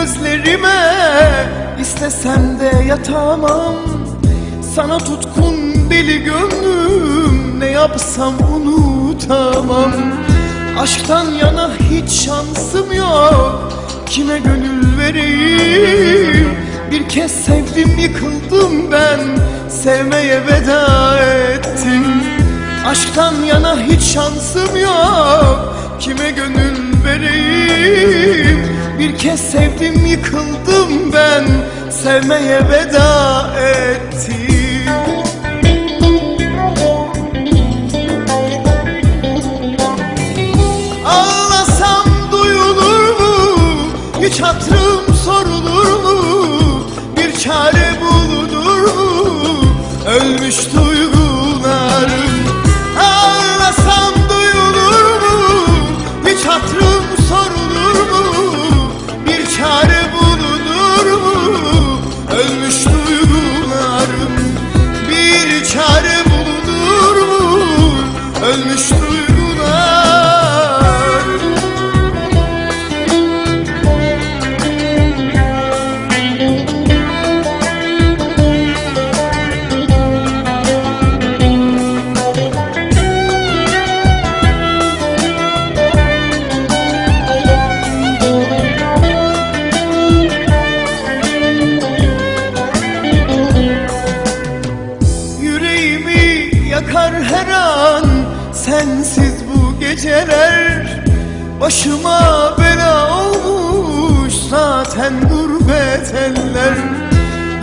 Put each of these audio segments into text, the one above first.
gözlerime. İstesem de yatamam. Sana tutkun deli gönlüm Ne yapsam unutamam. Aşktan yana hiç şansım yok. Kime gönül vereyim? Bir kez sevdim yıkıldım ben. Sevmeye veda ettim. Aşktan yana hiç şansım yok. Kime gönül vereyim? Bir kez sevdim yıkıldım ben Sevmeye veda ettim Ağlasam duyulur mu? Hiç hatırım Ölmüş duygular Yüreğimi yakar her an Sensiz bu geceler Başıma bela olmuş Zaten gurbet eller.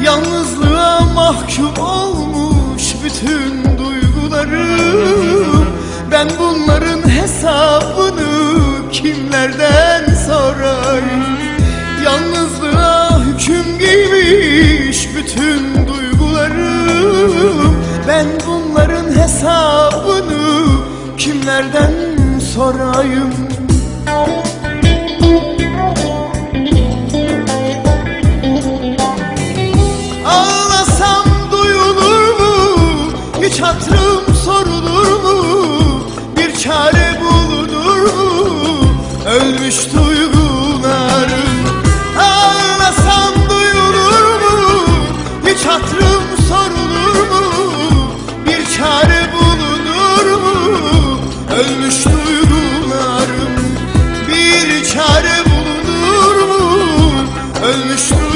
Yalnızlığa mahkum olmuş Bütün duygularım. Ben bunların hesabını Kimlerden sorayım Yalnızlığa hüküm giymiş bütün duygularım. Ben bunların hesabını kimlerden sorayım Ağlasam duyulur mu? Hiç hatırım sorulur mu? Bir çare bulunur mu? Ölmüş çare bulunur mu? Ölmüştür